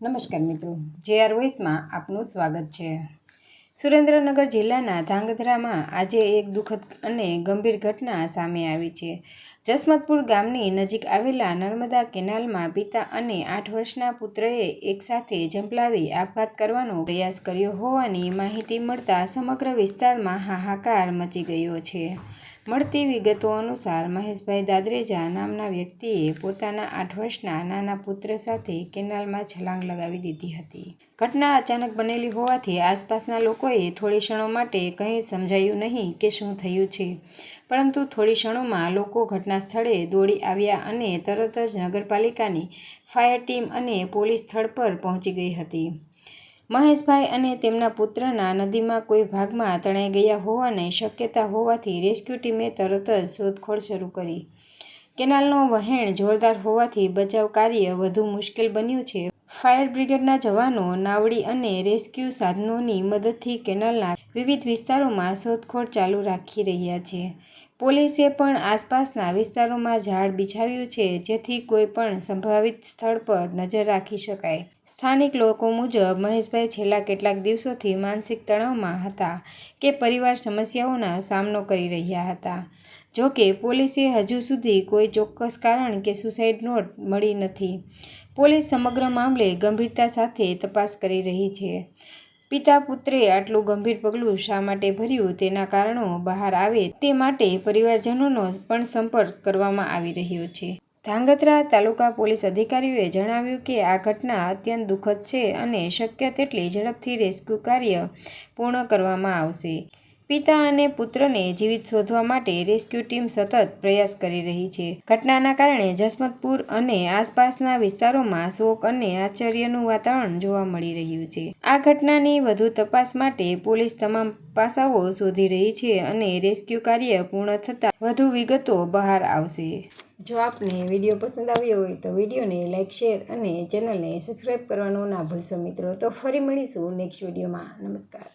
નમસ્કાર મિત્રો. જેઆર વોઇસમાં આપનું સ્વાગત છે. સુરેન્દ્રનગર જિલ્લાના ધાંગધ્રામાં આજે એક દુઃખદ અને ગંભીર ઘટના સામે આવી છે. જસમતપુર ગામની નજીક આવેલા નર્મદા કેનાલમાં પિતા અને આઠ વર્ષના પુત્રએ એકસાથે ઝંપલાવી આપઘાત કરવાનો પ્રયાસ કર્યો હોવાની માહિતી મળતા સમગ્ર વિસ્તારમાં હાહાકાર મચી ગયો છે. મળતી વિગતો અનુસાર મહેશભાઈ દાદરેજા નામના વ્યક્તિએ પોતાના આઠ વર્ષના નાના પુત્ર સાથે કેનાલમાં છલાંગ લગાવી દીધી હતી. ઘટના અચાનક બનેલી હોવાથી આસપાસના લોકોએ થોડી ક્ષણો માટે કંઈ સમજાયું નહીં કે શું થયું છે. પરંતુ થોડી ક્ષણોમાં લોકો ઘટના સ્થળે દોડી આવ્યા અને તરત જ નગરપાલિકાની ફાયર ટીમ અને પોલીસ સ્થળ પર પહોંચી ગઈ હતી. મહેશભાઈ અને તેમના પુત્રના નદીમાં કોઈ ભાગમાં તણાઈ ગયા હોવાની શક્યતા હોવાથી રેસ્ક્યુ ટીમે તરત જ શોધખોળ શરૂ કરી. કેનાલનો વહેણ જોરદાર હોવાથી બચાવ કાર્ય વધુ મુશ્કેલ બન્યું છે. ફાયર બ્રિગેડના જવાનો, નાવડી અને રેસ્ક્યુ સાધનોની મદદથી કેનાલના વિવિધ વિસ્તારોમાં શોધખોળ ચાલુ રાખી રહ્યા છે. પોલીસે પણ આસપાસના વિસ્તારોમાં ઝાડ બિછાવ્યું છે, જેથી કોઈ પણ સંભવિત સ્થળ પર નજર રાખી શકાય. સ્થાનિક લોકો મુજબ, મહેશભાઈ છેલ્લા કેટલાક દિવસોથી માનસિક તણાવમાં હતા કે પરિવાર સમસ્યાઓનો સામનો કરી રહ્યા હતા. જો કે, પોલીસે હજુ સુધી કોઈ ચોક્કસ કારણ કે સુસાઇડ નોટ મળી નથી. પોલીસ સમગ્ર મામલે ગંભીરતા સાથે તપાસ કરી રહી છે. પિતા પુત્રે આટલું ગંભીર પગલું શા માટે ભર્યું? તેના કારણો બહાર આવે તે માટે પરિવારજનોનો પણ સંપર્ક કરવામાં આવી રહ્યો છે. ધાંગધ્રા તાલુકા પોલીસ અધિકારીઓએ જણાવ્યું કે આ ઘટના અત્યંત દુઃખદ છે અને શક્ય તેટલી ઝડપથી રેસ્ક્યુ કાર્ય પૂર્ણ કરવામાં આવશે. પિતા અને પુત્રને જીવિત શોધવા માટે રેસ્ક્યુ ટીમ સતત પ્રયાસ કરી રહી છે. ઘટનાના કારણે જસમતપુર અને આસપાસના વિસ્તારોમાં શોક અને આશ્ચર્યનું વાતાવરણ જોવા મળી રહ્યું છે. આ ઘટનાની વધુ તપાસ માટે પોલીસ તમામ પાસાઓ શોધી રહી છે અને રેસ્ક્યુ કાર્ય પૂર્ણ થતાં વધુ વિગતો બહાર આવશે. જો આપને વીડિયો પસંદ આવ્યો હોય તો વિડીયોને લાઇક શેર અને ચેનલને સબસ્ક્રાઈબ કરવાનું ના ભૂલશો મિત્રો. તો ફરી મળીશું નેક્સ્ટ વિડીયોમાં. નમસ્કાર.